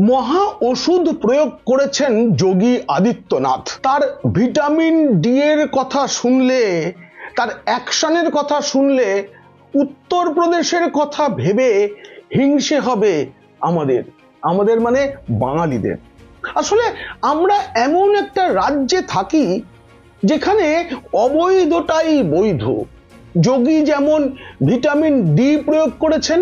মহা ওষুধ প্রয়োগ করেছেন যোগী আদিত্যনাথ। তার ভিটামিন ডি এর কথা শুনলে, তার অ্যাকশনের কথা শুনলে উত্তরপ্রদেশের কথা ভেবে হিংসে হবে আমাদের। আমাদের মানে বাঙালিদের। আসলে আমরা এমন একটা রাজ্যে থাকি যেখানে অবৈধটাই বৈধ। যোগী যেমন ভিটামিন ডি প্রয়োগ করেছেন,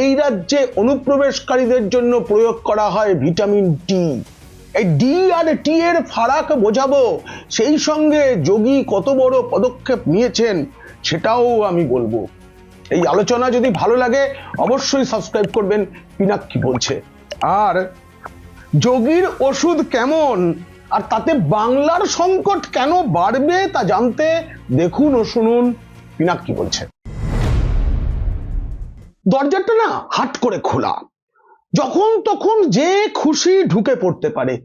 এই রাজ্যে অনুপ্রবেশকারীদের জন্য প্রয়োগ করা হয় ভিটামিন টি এই ডি আর টি এর ফারাক বোঝাবো, সেই সঙ্গে যোগী কত বড় পদক্ষেপ নিয়েছেন, সেটাও আমি বলব। এই আলোচনা যদি ভালো লাগে, অবশ্যই সাবস্ক্রাইব করবেন পিনাক্ষী বলছে। আর যোগীর ওষুধ কেমন? আর তাতে বাংলার সংকট কেন বাড়বে তা জানতে দেখুন ও শুনুন। পিনাক্ষী বলছে। দরজাটা না হাট করে খোলা। যখন তখন যে খুশি ঢুকে পড়তে পারে,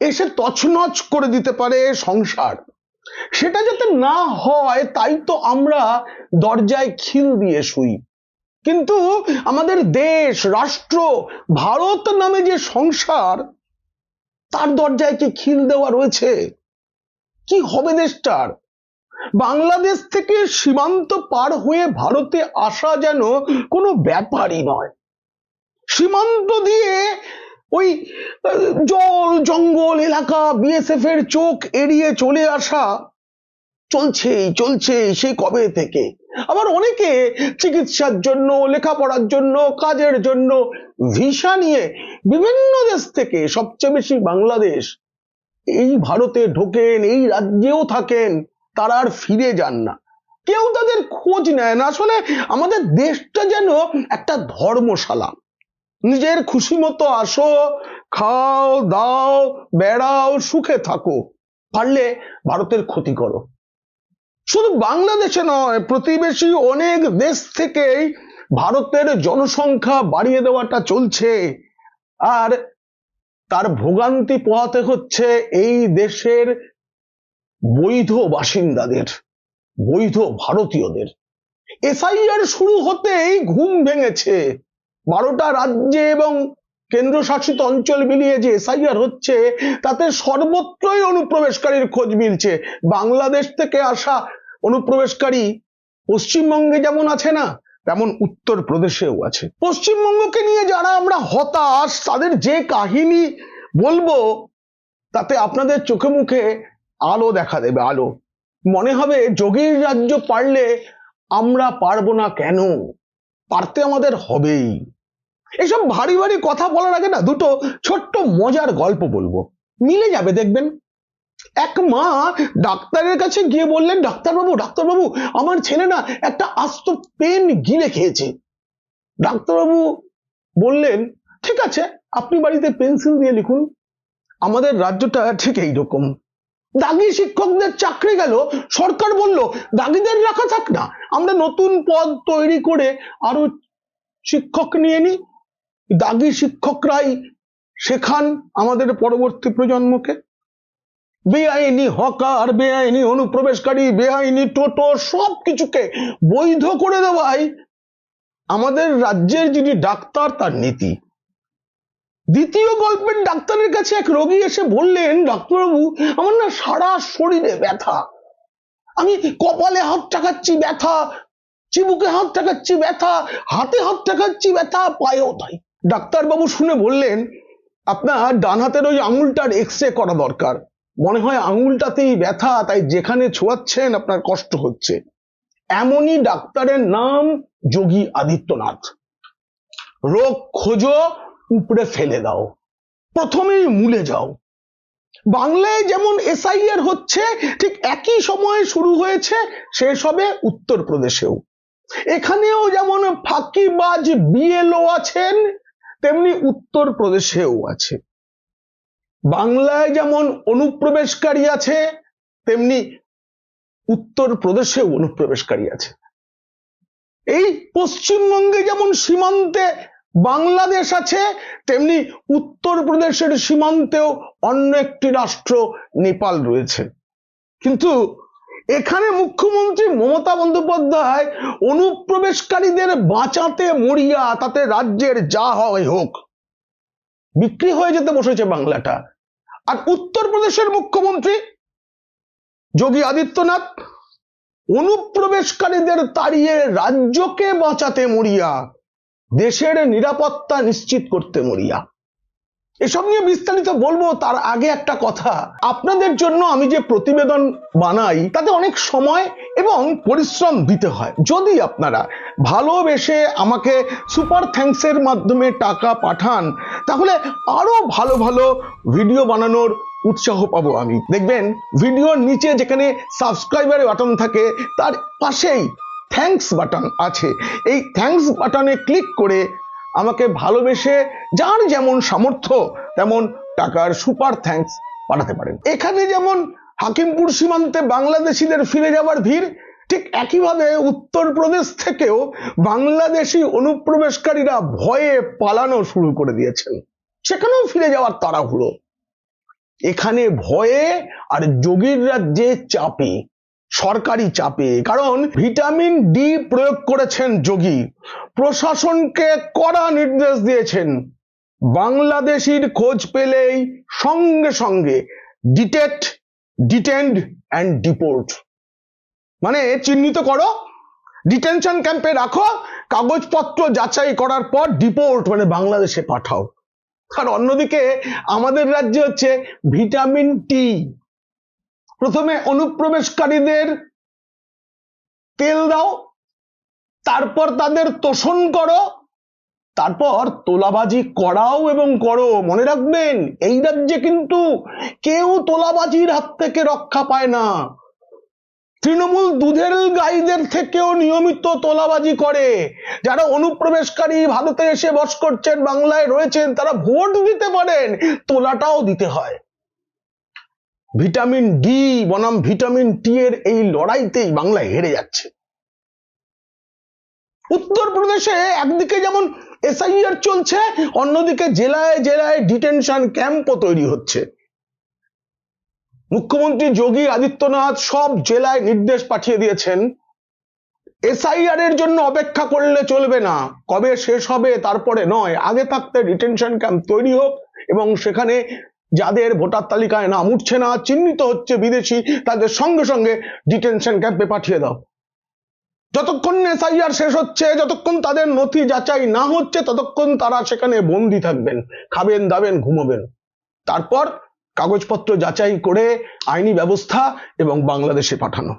এসে তছনছ করে দিতে পারে সংসার। সেটা যাতে না হয়, তাই তো আমরা দরজায় খিল দিয়ে শুই। কিন্তু আমাদের দেশ, রাষ্ট্র, ভারত নামে যে সংসার, তার দরজায় কি খিল দেওয়া রয়েছে? কি হবে দেশটার? বাংলাদেশ থেকে সীমান্ত পার হয়ে ভারতে আসা যেন কোনো ব্যাপারই নয়। সীমান্ত দিয়ে ওই জল, জঙ্গল এলাকা বিএসএফ এর চোখ এড়িয়ে চলে আসা চলছেই চলছে সেই কবে থেকে? আবার অনেকে চিকিৎসার জন্য, লেখাপড়ার জন্য, কাজের জন্য ভিসা নিয়ে বিভিন্ন দেশ থেকে, সবচেয়ে বেশি বাংলাদেশ এই ভারতে ঢোকেন, এই রাজ্যেও থাকেন। তারা আর ফিরে যান না। কেউ তাদের খোঁজ নেয় না। আসলে আমাদের দেশটা যেন একটা ধর্মশালা। নিজের খুশি মতো আসো, খাও, দাও, বেড়াও, সুখে থাকো। পারলে ভারতের ক্ষতি করো। শুধু বাংলাদেশে নয়, প্রতিবেশী অনেক দেশ থেকেই ভারতের জনসংখ্যা বাড়িয়ে দেওয়াটা চলছে। আর তার ভোগান্তি পোহাতে হচ্ছে এই দেশের বৈধ বাসিন্দাদের, বৈধ ভারতীয়দের। এসআইআর শুরু হতেই ঘুম ভেঙেছে। বারোটা রাজ্যে এবং কেন্দ্রশাসিত অঞ্চল মিলিয়ে যে এসআইআর হচ্ছে, তাতে সর্বত্রই অনুপ্রবেশকারীর খোঁজ মিলছে। বাংলাদেশ থেকে আসা অনুপ্রবেশকারী পশ্চিমবঙ্গে যেমন আছে না, তেমন উত্তরপ্রদেশেও আছে। পশ্চিমবঙ্গকে নিয়ে যারা আমরা হতাশ, তাদের যে কাহিনী বলব, তাতে আপনাদের চোখে মুখে আলো দেখা দেবে, আলো। মনে হবে যোগীর রাজ্য পারলে আমরা পারব না কেন? পারতে আমাদের হবেই। এসব ভারী ভারী কথা বলার আগে না দুটো ছোট্ট মজার গল্প বলব। মিলে যাবে, দেখবেন। এক মা ডাক্তারের কাছে গিয়ে বললেন, ডাক্তারবাবু ডাক্তারবাবু, আমার ছেলে না একটা আস্ত পেন গিলে খেয়েছে। ডাক্তারবাবু বললেন, ঠিক আছে, আপনি বাড়িতে পেন্সিল দিয়ে লিখুন। আমাদের রাজ্যটা ঠিক এইরকম। দাগি শিক্ষকদের চাকরি গেল, সরকার বলল, দাগিদের রাখা থাক না, আমরা নতুন পদ তৈরি করে আরও শিক্ষক নিয়ে নিই দাগি শিক্ষকরাই শেখান আমাদের পরবর্তী প্রজন্মকে। বেআইনি হকার, বেআইনি অনুপ্রবেশকারী, বেআইনি টোটো সব কিছুকে বৈধ করে দেওয়াই আমাদের রাজ্যের যিনি ডাক্তার, তার নীতি। দ্বিতীয় গল্পের ডাক্তারের কাছে এক রোগী এসে বললেন, ডাক্তারবাবু, আমার না সারা শরীরে ব্যথা। আমি কপালে হাত টাকাচ্ছি ব্যথা, চিবুকে হাত টাকাচ্ছি ব্যথা, হাতে হাত টাকাচ্ছি ব্যথা, পায়েও তাই। ডাক্তারবাবু শুনে বললেন, আপনার ডান হাতের ওই আঙুলটার এক্স রে করা দরকার। মনে হয় আঙুলটাতেই ব্যথা, তাই যেখানে ছোঁয়াচ্ছেন আপনার কষ্ট হচ্ছে। এমনই ডাক্তারের নাম যোগী আদিত্যনাথ। রোগ খোঁজো উপড়ে ফেলে দাও। প্রথমেই মূলে যাও। বাংলায় যেমন এসআইআর হচ্ছে, ঠিক একই সময়ে শুরু হয়েছে, শেষ হবে উত্তরপ্রদেশেও। এখানেও যেমন ফাঁকিবাজ বিএলও আছেন, তেমনি উত্তরপ্রদেশেও আছে। বাংলায় যেমন অনুপ্রবেশকারী আছে, তেমনি উত্তরপ্রদেশেও অনুপ্রবেশকারী আছে। এই পশ্চিমবঙ্গে যেমন সীমান্তে বাংলাদেশ আছে, তেমনি উত্তরপ্রদেশের সীমান্তেও অন্য একটি রাষ্ট্র নেপাল রয়েছে। কিন্তু এখানে মুখ্যমন্ত্রী মমতা বন্দ্যোপাধ্যায় অনুপ্রবেশকারীদের বাঁচাতে মরিয়া, তাতে রাজ্যের যা হয় হোক, বিক্রি হয়ে যেতে বসেছে বাংলাটা। আর উত্তরপ্রদেশের মুখ্যমন্ত্রী যোগী আদিত্যনাথ অনুপ্রবেশকারীদের তাড়িয়ে রাজ্যকে বাঁচাতে মরিয়া দেশের নিরাপত্তা নিশ্চিত করতে মরিয়া। এসব নিয়ে বিস্তারিত বলব, তার আগে একটা কথা। আপনাদের জন্য আমি যে প্রতিবেদন বানাই, তাতে অনেক সময় এবং পরিশ্রম দিতে হয়। যদি আপনারা ভালোবেসে আমাকে সুপার থ্যাঙ্কসের মাধ্যমে টাকা পাঠান, তাহলে আরও ভালো ভালো ভিডিও বানানোর উৎসাহ পাবো আমি। দেখবেন, ভিডিওর নিচে যেখানে সাবস্ক্রাইবার বাটন থাকে, তার পাশেই থ্যাঙ্কস বাটন আছে। এই থ্যাঙ্কস বাটনে ক্লিক করে আমাকে ভালোবেসে যার যেমন সামর্থ্য তেমন টাকার সুপার থ্যাঙ্কস পাঠাতে পারেন। এখানে যেমন হাকিমপুর সীমান্তে বাংলাদেশিদের ফিরে যাওয়ার ভিড়, ঠিক একইভাবে উত্তরপ্রদেশ থেকেও বাংলাদেশি অনুপ্রবেশকারীরা ভয়ে পালানো শুরু করে দিয়েছেন। সেখানেও ফিরে যাওয়ার তাড়াহুড়ো। এখানে ভয়ে আর যোগীর রাজ্যে চাপে সরকারি চাপে, কারণ ভিটামিন ডি প্রয়োগ করেছেন যোগী। প্রশাসনকে কড়া নির্দেশ দিয়েছেন। বাংলাদেশির খোঁজ পেলেই সঙ্গে সঙ্গে ডিটেক্ট ডিটেন্ড অ্যান্ড ডিপোর্ট মানে চিহ্নিত করো ডিটেনশন ক্যাম্পে রাখো, কাগজপত্র যাচাই করার পর ডিপোর্ট মানে বাংলাদেশে পাঠাও। আর অন্যদিকে আমাদের রাজ্যে হচ্ছে ভিটামিন টি প্রথমে অনুপ্রবেশকারীদের তেল দাও, তারপর তাদের তোষণ করো, তারপর তোলাবাজি করাও এবং করো। মনে রাখবেন, এই রাজ্যে কিন্তু কেউ তোলাবাজির হাত থেকে রক্ষা পায় না। তৃণমূল দুধের গাইদের থেকেও নিয়মিত তোলাবাজি করে। যারা অনুপ্রবেশকারী ভারতে এসে বস করছেন, বাংলায় রয়েছেন, তারা ভোট দিতে পারেন, তোলাটাও দিতে হয়। ভিটামিন ডি বনাম ভিটামিন টি এর এই লড়াইতেই বাংলা হেরে যাচ্ছে। উত্তরপ্রদেশে একদিকে যেমন এসআইআর চলছে, অন্যদিকে জেলায় জেলায় ডিটেনশন ক্যাম্পও তৈরি হচ্ছে। মুখ্যমন্ত্রী যোগী আদিত্যনাথ সব জেলায় নির্দেশ পাঠিয়ে দিয়েছেন। এসআইআর এর জন্য অপেক্ষা করলে চলবে না। কবে শেষ হবে তারপরে নয়। আগে থাকতে ডিটেনশন ক্যাম্প তৈরি হোক এবং সেখানে যাদের ভোটার তালিকায় নাম উঠছে না, চিহ্নিত হচ্ছে বিদেশি, তাদের সঙ্গে সঙ্গে ডিটেনশন ক্যাম্পে পাঠিয়ে দাও। যতক্ষণ এসআইআর শেষ হচ্ছে, যতক্ষণ তাদের নথি যাচাই না হচ্ছে, ততক্ষণ তারা সেখানে বন্দি থাকবেন, খাবেন, দাবেন, ঘুমোবেন। তারপর কাগজপত্র যাচাই করে আইনি ব্যবস্থা এবং বাংলাদেশে পাঠানো।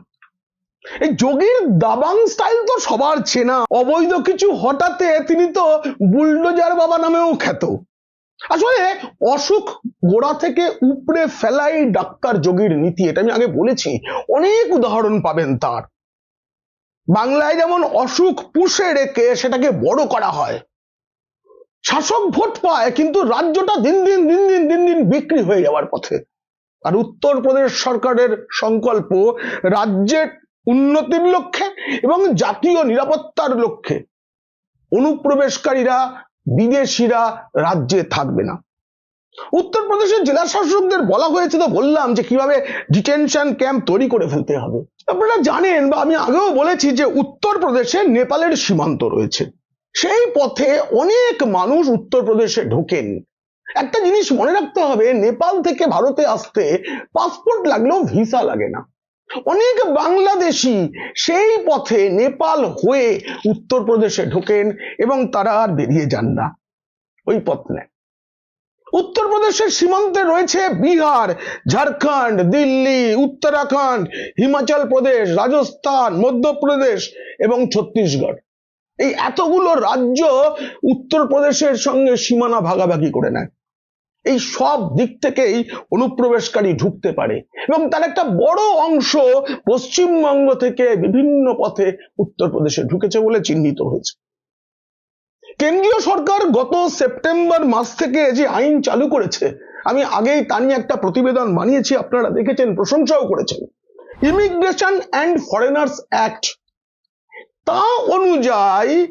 এই যোগীর দাবাং স্টাইল তো সবার চেনা। অবৈধ কিছু হঠাতে তিনি তো বুলডোজার বাবা নামেও খ্যাত। আসলে অসুখ গোড়া থেকে উপড়ে ফেলাই ডাক্তার যোগীর নীতি, এটা আমি আগে বলেছি। অনেক উদাহরণ পাবেন তার। বাংলায় যেমন অসুখ পুষে রেখে সেটাকে বড় করা হয়, শাসক ভোট পায়, কিন্তু রাজ্যটা দিন দিন দিন দিন দিন দিন বিক্রি হয়ে যাওয়ার পথে। আর উত্তরপ্রদেশ সরকারের সংকল্প রাজ্যের উন্নতির লক্ষ্যে এবং জাতীয় নিরাপত্তার লক্ষ্যে। অনুপ্রবেশকারীরা বিদেশিরা রাজ্যে থাকবে না। উত্তরপ্রদেশের জেলা শাসকদের বলা হয়েছে তো বললাম যে কীভাবে ডিটেনশন ক্যাম্প তৈরি করে ফেলতে হবে। আপনারা জানেন বা আমি আগেও বলেছি যে উত্তরপ্রদেশে নেপালের সীমান্ত রয়েছে। সেই পথে অনেক মানুষ উত্তরপ্রদেশে ঢোকেন। একটা জিনিস মনে রাখতে হবে, নেপাল থেকে ভারতে আসতে পাসপোর্ট লাগলেও ভিসা লাগে না। অনেক বাংলাদেশি সেই পথে নেপাল হয়ে উত্তরপ্রদেশে ঢোকেন এবং তারা আর বেরিয়ে যান না। ওই পথ নেয়। উত্তরপ্রদেশের সীমান্তে রয়েছে বিহার, ঝাড়খণ্ড, দিল্লি, উত্তরাখণ্ড, হিমাচল প্রদেশ, রাজস্থান, মধ্যপ্রদেশ এবং ছত্তিশগড়। এই এতগুলো রাজ্য উত্তরপ্রদেশের সঙ্গে সীমানা ভাগাভাগি করে নেয়। এই সব দিক থেকেই অনুপ্রবেশকারী ঢুকতে পারে। এবং তার একটা বড় অংশ পশ্চিমবঙ্গ থেকে বিভিন্ন পথে উত্তরপ্রদেশে ঢুকেছে বলে চিহ্নিত হয়েছে। কেন্দ্রীয় সরকার গত সেপ্টেম্বর মাস থেকে যে আইন চালু করেছে, আমি আগেই তা নিয়ে একটা প্রতিবেদন বানিয়েছি, আপনারা দেখেছেন, প্রশংসাও করেছেন। ইমিগ্রেশন অ্যান্ড ফরেনার্স অ্যাক্ট তা অনুযায়ী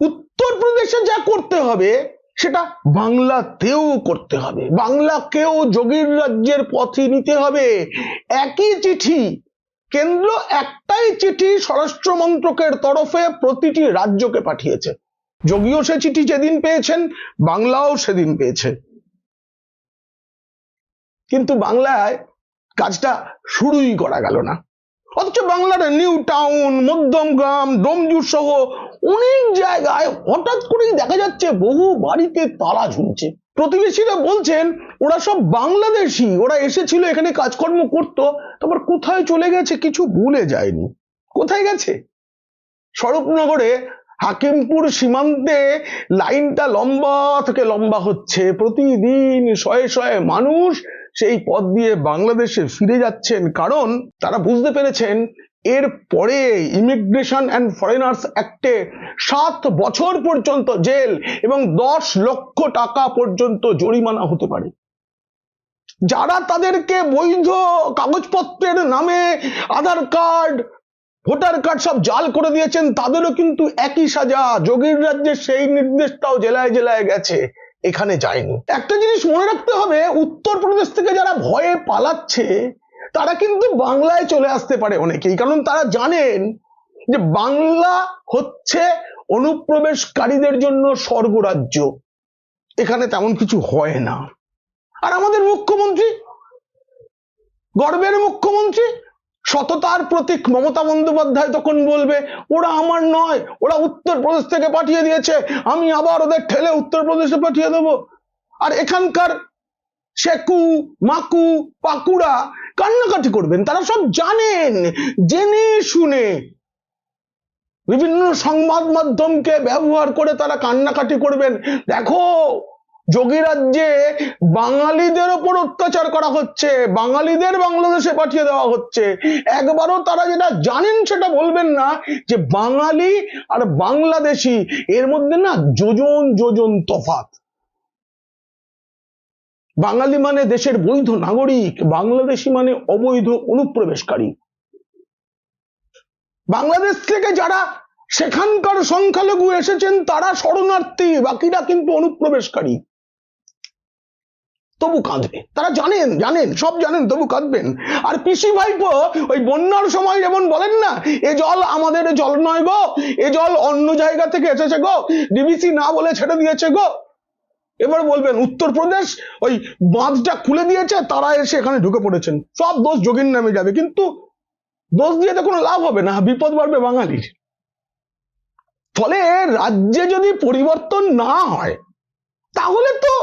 উত্তরপ্রদেশে যা করতে হবে সেটা বাংলাতেও করতে হবে। বাংলাকেও যোগীর রাজ্যের পথে নিতে হবে। একই চিঠি, কেন্দ্র একটাই চিঠি স্বরাষ্ট্র মন্ত্রকের তরফে প্রতিটি রাজ্যকে পাঠিয়েছে। যোগীও সে চিঠি যেদিন পেয়েছেন, বাংলাও সেদিন পেয়েছে। কিন্তু বাংলায় কাজটা শুরুই করা গেল না। অথচ বাংলার নিউ টাউন মধ্যমগ্রাম ডোমজুর সহ অনেক জায়গায় হঠাৎ করেই দেখা যাচ্ছে বহু বাড়িতে তালা ঝুলছে। প্রতিবেশীরা বলছেন, ওরা সব বাংলাদেশি, ওরা এসেছিল, এখানে কাজকর্ম করতো, তারপর কোথায় চলে গেছে কিছু ভুলে যায়নি। কোথায় গেছে? স্বরূপনগরে হাকিমপুর সীমান্তে লাইনটা লম্বা থেকে লম্বা হচ্ছে। প্রতিদিন শয়ে শয়ে মানুষ সেই পথ দিয়ে বাংলাদেশে ফিরে যাচ্ছেন। কারণ তারা বুঝতে পেরেছেন, এর পরে ইমিগ্রেশন অ্যান্ড ফরেনার্স অ্যাক্টে সাত বছর পর্যন্ত জেল এবং দশ লক্ষ টাকা পর্যন্ত জরিমানা হতে পারে। যারা তাদেরকে বৈধ কাগজপত্রের নামে আধার কার্ড, ভোটার কার্ড সব জাল করে দিয়েছেন, তাদেরও কিন্তু একই সাজা। যোগীর রাজ্যে সেই নির্দেশটাও জেলায় জেলায় গেছে। এখানে যায়নি। একটা জিনিস মনে রাখতে হবে, উত্তরপ্রদেশ থেকে যারা ভয়ে পালাচ্ছে, তারা কিন্তু বাংলায় চলে আসতে পারে অনেকেই। কারণ তারা জানেন যে বাংলা হচ্ছে অনুপ্রবেশকারীদের জন্য স্বর্গরাজ্য। এখানে তেমন কিছু হয় না। আর আমাদের মুখ্যমন্ত্রী, গর্বের মুখ্যমন্ত্রী সততার প্রতীক মমতা বন্দ্যোপাধ্যায় তখন বলবে, ওরা আমার নয়, ওরা উত্তরপ্রদেশ থেকে পাঠিয়ে দিয়েছে, আমি আবার ওদের ঠেলে উত্তরপ্রদেশে পাঠিয়ে দেবো। আর এখানকার শেকু, মাকু, পাকুড়া কান্নাকাটি করবেন, তারা সব জানেন, জেনে শুনে। বিভিন্ন সংবাদ মাধ্যমকে ব্যবহার করে তারা কান্নাকাটি করবেন। দেখো যোগী রাজ্যে বাঙালিদের ওপর অত্যাচার করা হচ্ছে, বাঙালিদের বাংলাদেশে পাঠিয়ে দেওয়া হচ্ছে। একবারও তারা যেটা জানেন সেটা বলবেন না যে বাঙালি আর বাংলাদেশি, এর মধ্যে না যোজন যোজন তফাত বাঙালি মানে দেশের বৈধ নাগরিক, বাংলাদেশি মানে অবৈধ অনুপ্রবেশকারী। বাংলাদেশ থেকে যারা সেখানকার সংখ্যালঘু এসেছেন, তারা শরণার্থী, বাকিরা কিন্তু অনুপ্রবেশকারী। তবু কাঁদবে। তারা জানেন জানেন, সব জানেন, তবু কাঁদবেন। আর পিসি ভাইপো ওই বন্যার সময় যেমন বলেন না, এ জল আমাদের জল নয় গো, এ জল অন্য জায়গা থেকে এসেছে গো ডিবিসি না বলে ছেড়ে দিয়েছে গো। এবার বলবেন, উত্তরপ্রদেশ ওই বাঁধটা খুলে দিয়েছে, তারা এসে এখানে ঢুকে পড়েছেন। সব দোষ যোগীর নামে যাবে। কিন্তু দোষ দিয়ে তো কোনো লাভ হবে না, বিপদ বাড়বে বাঙালির। ফলে রাজ্যে যদি পরিবর্তন না হয়, তাহলে তো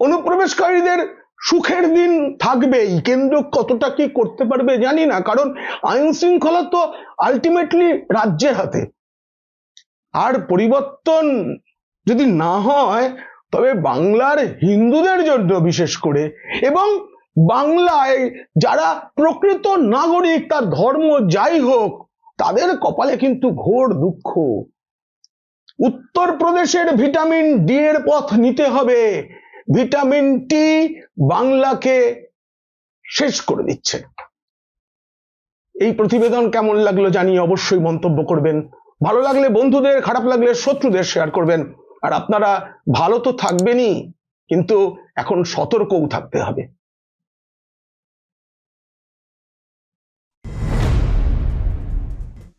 অনুপ্রবেশকারীদের সুখের দিন থাকবেই। কেন্দ্র কতটা কি করতে পারবে জানি না, কারণ আইন শৃঙ্খলা তো আলটিমেটলি রাজ্যের হাতে। আর পরিবর্তন যদি না হয়, তবে বাংলার হিন্দুদের জন্য বিশেষ করে। এবং বাংলায় যারা প্রকৃত নাগরিক, তার ধর্ম যাই হোক, তাদের কপালে কিন্তু ঘোর দুঃখ। উত্তরপ্রদেশের ভিটামিন ডি এর পথ নিতে হবে। ভিটামিন বাংলাকে শেষ করে দিচ্ছে। এই প্রতিবেদন কেমন লাগল জানিয়ে অবশ্যই মন্তব্য করবেন। ভালো লাগলে বন্ধুদের, খারাপ লাগলে শত্রুদের শেয়ার করবেন। আর আপনারা ভালো তো থাকবেনই, কিন্তু এখন সতর্কও থাকতে হবে।